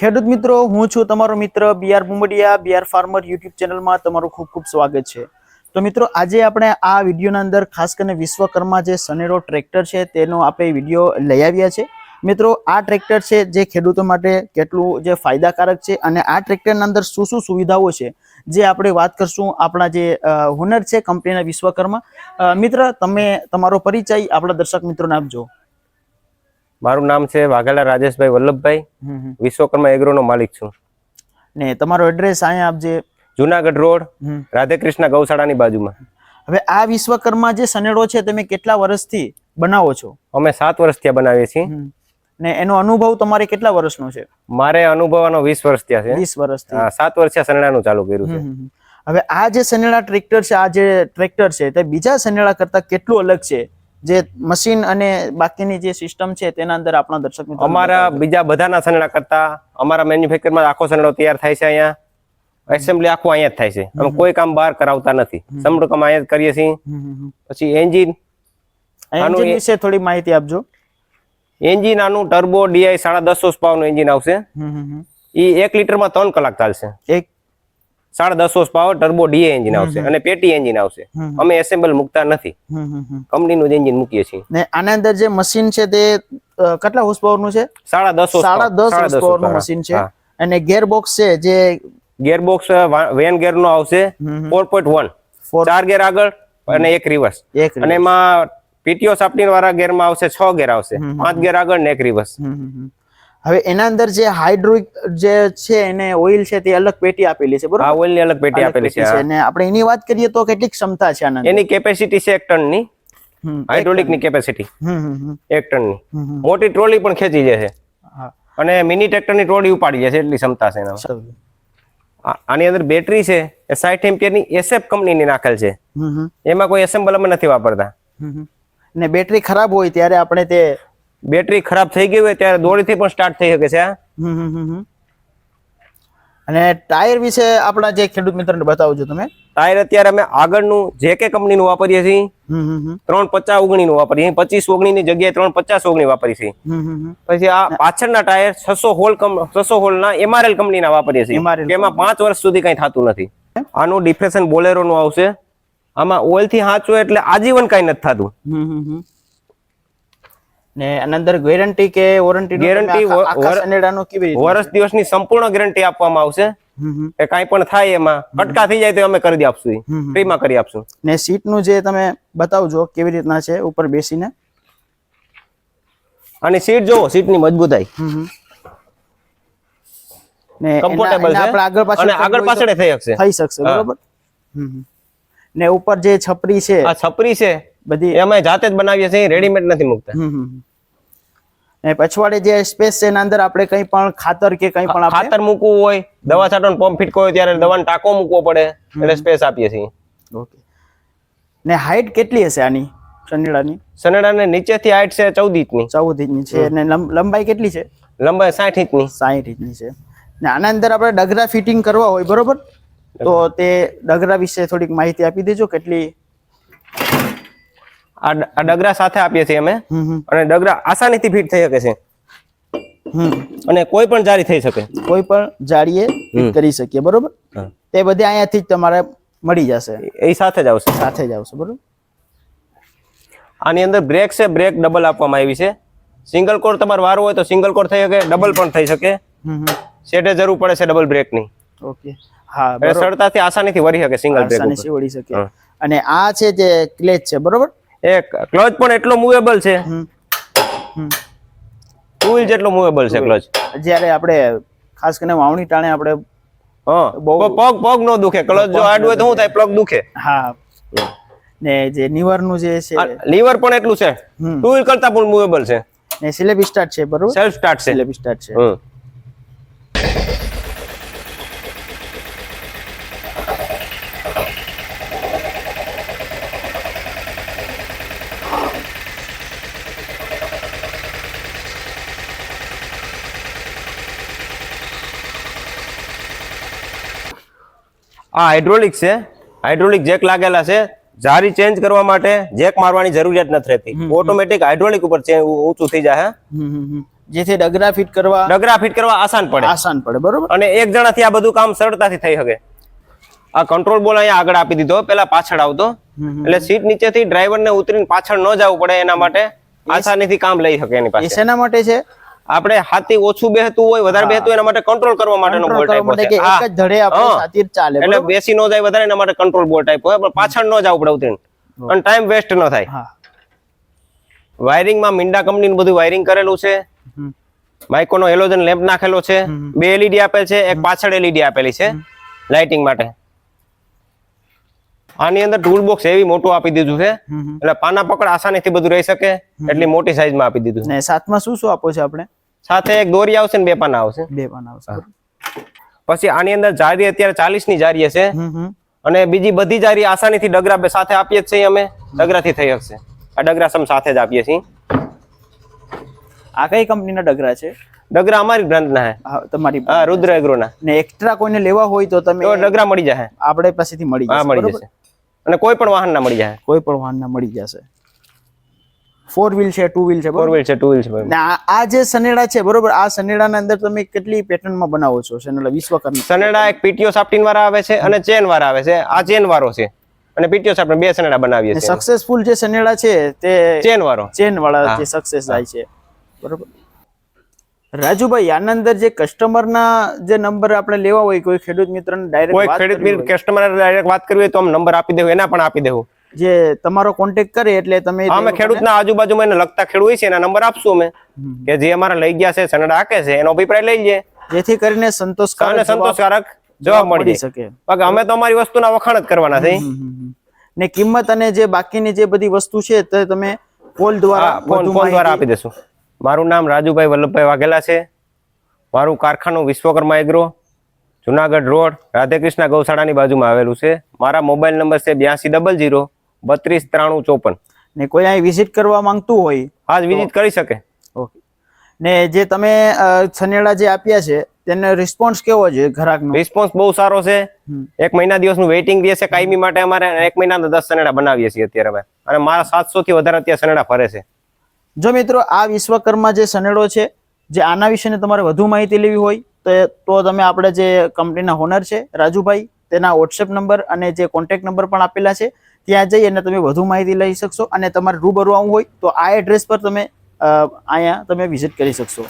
ખેડૂત મિત્રો, હું છું તમારો મિત્ર BR Bumdiya BR farmer YouTube ચેનલમાં તમારું ખૂબ ખૂબ સ્વાગત છે. તો મિત્રો, આજે આપણે આ વિડીયોના અંદર ખાસ કરીને વિશ્વકર્મા જે સનેરો ટ્રેક્ટર છે, તેનો આપણે વીડિયો લઈ આવ્યા છે. મિત્રો, આ ટ્રેક્ટર છે જે ખેડૂતો માટે કેટલું જે ફાયદાકારક છે અને આ ટ્રેક્ટરના અંદર શું શું સુવિધાઓ છે, જે આપણે વાત કરશું આપણા જે હુનર છે કંપનીના વિશ્વકર્મા. મિત્ર, તમે, તમારો પરિચય આપણા દર્શક મિત્રોને આપજો. મારું નામ છે વાઘેલા રાજેશભાઈ વલ્લભભાઈ. વિશ્વકર્મા એગ્રો એગ્રોનો માલિક છું. ને તમારો એડ્રેસ અહીંયા આપજે જુનાગઢ રોડ. રાધેકૃષ્ણ ગૌશાળાની બાજુમાં. હવે આ વિશ્વકર્મા જે સનેડો છે તમે કેટલા વર્ષથી બનાવો છો? અમે સાત વર્ષ ત્યાં બનાવીએ છીએ. ને એનો અનુભવ તમારે કેટલા વર્ષનો છે? મારે અનુભવવાનો વીસ વર્ષ ત્યાં છે. વીસ વર્ષથી. હા, સાત વર્ષ સનેડાનું ચાલુ કર્યું છે. હવે આ જે સનેડા ટ્રેક્ટર છે આ જે ટ્રેક્ટર છે તે બીજા સનેડા કરતા કેટલું અલગ છે? જે મશીન અને બાકીની જે સિસ્ટમ છે તેના અંદર આપણા દર્શક અમારા બીજા બધાના સનડા કરતા અમારા મેન્યુફેક્ચરમાં આખો સનડો તૈયાર થાય છે અહીંયા. એસેમ્બલી આખું અહીંયા જ થાય છે. અમે કોઈ કામ બહાર કરાવતા નથી. સમડું કામ અહીંયા જ કરીએ છીએ. પછી એન્જિન એન્જિન વિશે થોડી માહિતી આપજો. એન્જિન આનું ટર્બો ડીઆઈ સાડા દસો પાવરનું એન્જિન આવશે. એ એક લીટરમાં ત્રણ કલાક ચાલશે. એક સાડા દસો power turbo D I engine આવશે અને પેટી એન્જિન આવશે. અમે એસેમ્બલ મૂકતા નથી. કંપનીનું જ એન્જિન મૂકીએ છીએ. ને આના અંદર જે મશીન છે તે કેટલા હોર્સનું છે? સાડા દસ સાડા દસ હોર્સનું મશીન છે. અને ગેર બોક્સ છે જે ગેર બોક્સ વેન ગેર નો આવશે. ફોર પોઈન્ટ વન ચાર ગેર આગળ અને એક રિવર્સ અને એમાં પીટીઓ સાપટી વાળા ગેરમાં આવશે છ ગેર આવશે. પાંચ ગેર આગળ ને એક રિવર્સ. હવે એના અંદર જે હાઇડ્રોઇક જે છે એને ઓઇલ છે તે અલગ પેટી આપેલી છે બરોબર? આ ઓઇલની અલગ પેટી આપેલી છે અને આપણે એની વાત કરીએ તો કેટલીક ક્ષમતા છે આના એની કેપેસિટી છે 1 ટનની હાઇડ્રોલિકની કેપેસિટી હમ, હમ, હમ, ટનની. મોટી ટ્રોલી પણ ખેંચી છે અને મિની ટ્રેક્ટરની ટ્રોલી ઉપાડી છે એટલી ક્ષમતા છે એના આની અંદર બેટરી છે એ 60 એમ્પિયરની એસએફ કંપનીની નાખેલ છે. એમાં કોઈ એસેમ્બલ અમે નથી વાપરતા. ને બેટરી ખરાબ હોય ત્યારે આપણે તે બેટરી ખરાબ થઈ ગઈ હોય ત્યારે દોડીથી પણ સ્ટાર્ટ થઈ શકે છે. અને ટાયર વિશે આપણા જે ખેડૂત મિત્રને બતાવજો તમે? ટાયર અત્યારે અમે આગળનું જે કે કંપનીનું વાપરીએ છીએ ત્રણ પચાસ ઓગણીનું વાપરીએ પચીસ પચીસ ઓગણીની જગ્યાએ ત્રણ પચાસ ઓગણી વાપરીએ છીએ. પછી આ પાછળના ટાયર છસો હોલ છસો હોલના એમઆરએલ કંપનીના વાપરીએ છીએ. એમાં પાંચ વર્ષ સુધી કઈ થતું નથી. આનું ડિફ્રેશન બોલેરોનું આવશે. આમાં ઓઇલથી હાંચવું એટલે આજીવન કઈ નથી થતું. ને અંદર ગેરંટી કે વોરંટી ગેરંટી કેનેડાનો કેવી વર્ષ દિવસની સંપૂર્ણ ગેરંટી આપવામાં આવશે. કે કાંઈ પણ થાય એમાં. કટકા થઈ જાય તો અમે કરી આપશું. ફ્રીમાં કરી આપશું. ને સીટનું જે તમે બતાવજો કેવી રીતના છે ઉપર બેસીને. અને સીટ જોવો સીટની મજબૂતાઈ. હમ, હમ. ને કમ્ફર્ટેબલ છે? આપણે આગળ પાછળ અને આગળ પાછળ થઈ શકશે. થઈ શકશે બરોબર. ને ઉપર જે છપરી છે આ છપરી છે બધી અમે જાતે જ બનાવીએ છીએ રેડીમેડ નથી મૂકતા. ને પછવાડે જે સ્પેસ છે એના અંદર આપણે કંઈ પણ ખાતર કે કંઈ પણ ખાતર મૂકવું હોય દવા છાંટવાનો પંપ ફિટ હોય ત્યારે દવાનો ટાંકો મૂકવો પડે એટલે સ્પેસ આપીએ છીએ. ઓકે. ને હાઈટ કેટલી હશે આની સનેડાની સનેડાને નીચેથી હાઈટ છે ચૌદ ઇંચની. ચૌદ ઇંચની છે. અને લંબાઈ કેટલી છે? લંબાઈ સાઠ ઇંચની. સાહીઠ ઇંચની છે. ને આના અંદર આપણે ડગરા ફિટિંગ કરવા હોય બરોબર? તો તે ડગરા વિશે થોડીક માહિતી આપી દેજો કેટલી આ ડગરા સાથે આપીએ છીએ અમે. અને ડગરા આસાનીથી ફિટ થઈ શકે છે. અને કોઈ પણ જારી થઈ શકે. કોઈ પણ જાળીએ કરી શકીએ બરોબર. તે બધે અહીંયાથી જ તમારે મળી જશે. એ સાથે જ આવશે. સાથે જ આવશે બરોબર? આની અંદર બ્રેક છે બ્રેક ડબલ આપવામાં આવી છે. સિંગલ કોર તમારે વારું હોય તો સિંગલ કોર થઈ શકે ડબલ પણ થઈ શકે. સેટે જરૂર પડે છે ડબલ બ્રેકની. ઓકે. હા સરળતાથી આસાનીથી વળી શકે સિંગલ બ્રેક આસાનીથી વળી શકે. અને આ છે જે ક્લેચ છે બરોબર? એ ક્લચ પણ એટલો મૂવેબલ છે. ટુ વ્હીલ જેટલો મૂવેબલ છે ક્લચ. જ્યારે આપણે ખાસ કરીને વાવણી ટાણે આપણે હા પગ પગ નો દુખે. ક્લચ જો આડું હોય તો શું થાય પ્લગ દુખે. હા. ને જે નિવારનું જે છે લીવર પણ એટલું છે. ટુ વ્હીલ કરતા પણ મૂવેબલ છે. ને સિલેબ સ્ટાર્ટ છે બરોબર? સેલ્ફ સ્ટાર્ટ છે. સિલેબ સ્ટાર્ટ છે આ હાઇડ્રોલિક છે. હાઇડ્રોલિક જેક લાગેલા છે. જારી ચેન્જ કરવા માટે જેક મારવાની જરૂરિયાત નથી રહેતી. ઓટોમેટિક હાઇડ્રોલિક ઉપર ઊંચું થઈ જાય જેથી ડગરા ફિટ કરવા ડગરા ફિટ કરવા આસાન પડે. આસાન પડે બરોબર? અને એક જણાથી આ બધું કામ સરળતાથી થઈ શકે. આ કંટ્રોલ બોલ અહીંયા આગળ આપી દીધો. પેલા પાછળ આવતો. એટલે સીટ નીચેથી ડ્રાઈવર ને ઉતરીને પાછળ ન જવું પડે એના માટે આસાનીથી કામ લઈ શકે એની પાસે. શેના માટે છે? આપણે હાથી ઓછું બેહતું હોય વધારે બેહતું એના માટે કંટ્રોલ કરવા માટેનો બોલ ટાઈપ હોય કે એક જ ધડે આપણે હા. ચાલે એટલે બેસી ન જાય વધારે એના માટે કંટ્રોલ બોલ ટાઈપ હોય પણ પાછળ ન જાવ પડે ઉતરીને. અને ટાઈમ વેસ્ટ ન થાય. હા. વાયરિંગમાં મિંડા કંપનીનું બધું વાયરિંગ કરેલું છે. હમ. માઇકોનો હેલોજન લેમ્પ નાખેલો છે. બે એલઈડી આપેલ છે એક પાછળ એલઈડી આપેલી છે. લાઇટિંગ માટે. આની અંદર ટૂલ બોક્સ એવી મોટું આપી દીધું છે. એટલે પાના પકડ આસાનીથી બધું રહી શકે. એટલી મોટી સાઈઝમાં આપી દીધું છે. સાથમાં શું શું આપો છો આપણે? સાથે એક દોરી આવશે ને બે પાના આવશે. બે પાના આવશે. પછી આની અંદર જારી અત્યારે ચાલીસની જારી છે અને બીજી બધી જારી આસાનીથી ડગરા સાથે આપીએ જ છીએ અમે. ડગરાથી થઈ શકશે આ ડગરા સમ સાથે જ આપીએ છીએ. આ કઈ કંપનીના ડગરા છે? ડગરા અમારી બ્રાન્ડના હે. તમારી હા રુદ્ર એગ્રોના. ને એક્સ્ટ્રા કોઈને લેવા હોય તો તમે ડગરા મળી જાય. આપણે પાસેથી મળી જશે બરોબર? અને કોઈ પણ વાહન ના મળી જાય. કોઈ પણ વાહનના મળી જશે. ફોર વ્હીલ છે ટુ વ્હીલ છે ફોર વ્હીલ છે ટુ વ્હીલ છે આ જે સનેડા છે બરોબર? આ સનેડાના અંદર તમે કેટલી પેટર્નમાં બનાવો છો? સનેડા વિશ્વકર્મા સનેડા એક પીટીઓ સાફ્ટીન વાળા આવે છે અને ચેન વાળા આવે છે. આ ચેન વાળો છે. અને પીટીઓ સાફ્ટીન બે સનેડા બનાવીએ છીએ. સક્સેસફુલ જે સનેડા છે તે ચેન વાળો. ચેન વાળા જે સક્સેસ થાય છે. બરોબર? રાજુભાઈ આના અંદર જે કસ્ટમરના જે નંબર આપણે લેવા હોય કોઈ ખેડૂત મિત્રને કોઈ ડાયરેક્ટ ખેડૂત મિત્ર કસ્ટમર ડાયરેક્ટ વાત કરવી હોય તો આમ નંબર આપી દેવું એના પણ આપી દેવું. જે તમારો કોન્ટેક્ટ કરે એટલે તમે અમે ખેડૂતના આજુબાજુમાં એને લગતા ખેડૂત હોય છે એના નંબર આપશું અમે. કે જે અમારા લઈ ગયા છે સનડા હાકે છે એનો અભિપ્રાય લઈ લે. જેથી કરીને સંતોષકારક અને સંતોષકારક જવાબ મળી. શકે. બાકી અમે તો અમારી વસ્તુના વખાણ જ કરવાના છે. ને કિંમત અને જે બાકીની જે બધી વસ્તુ છે તે તમે કોલ દ્વારા ફોન દ્વારા આપી દેશું. મારું નામ રાજુભાઈ વલ્લભભાઈ વાઘેલા છે. મારું કારખાનું વિશ્વકર્મા એગ્રો જુનાગઢ રોડ રાધેકૃષ્ણ ગૌશાળાની બાજુમાં આવેલું છે. મારા મોબાઈલ નંબર છે બ્યાસી ડબલ જીરો બત્રીસ ત્રાણું ચોપન. ને કોઈ અહીં વિઝિટ કરવા માંગતું હોય હા વિઝિટ કરી શકે. ઓકે. ને જે તમે છનેડા જે આપ્યા છે તેનો રિસ્પોન્સ કેવો છે ગ્રાહકનો રિસ્પોન્સ બહુ સારો છે. એક મહિના દિવસનું વેઇટિંગ રહે છે કાયમી માટે અમારે એક મહિના દસ સનેડા બનાવીએ છીએ અત્યારે અમે. અને મારા સાતસો થી વધારે અત્યારે સનેડા ફરે છે. જો મિત્રો, આ વિશ્વકર્મા જે સનેડો છે, જે આના વિશે તમારે વધુ માહિતી લેવી હોય, તો તો તમે આપણે જે કંપનીના હોનર છે, રાજુભાઈ, તેના વોટ્સએપ નંબર અને જે કોન્ટેક્ટ નંબર પણ આપેલા છે, ત્યાં જઈ અને તમે વધુ માહિતી લઈ શકશો અને તમારે રૂબરૂ આવવું હોય, તો આ એડ્રેસ પર તમે અહીંયા તમે વિઝિટ કરી શકશો.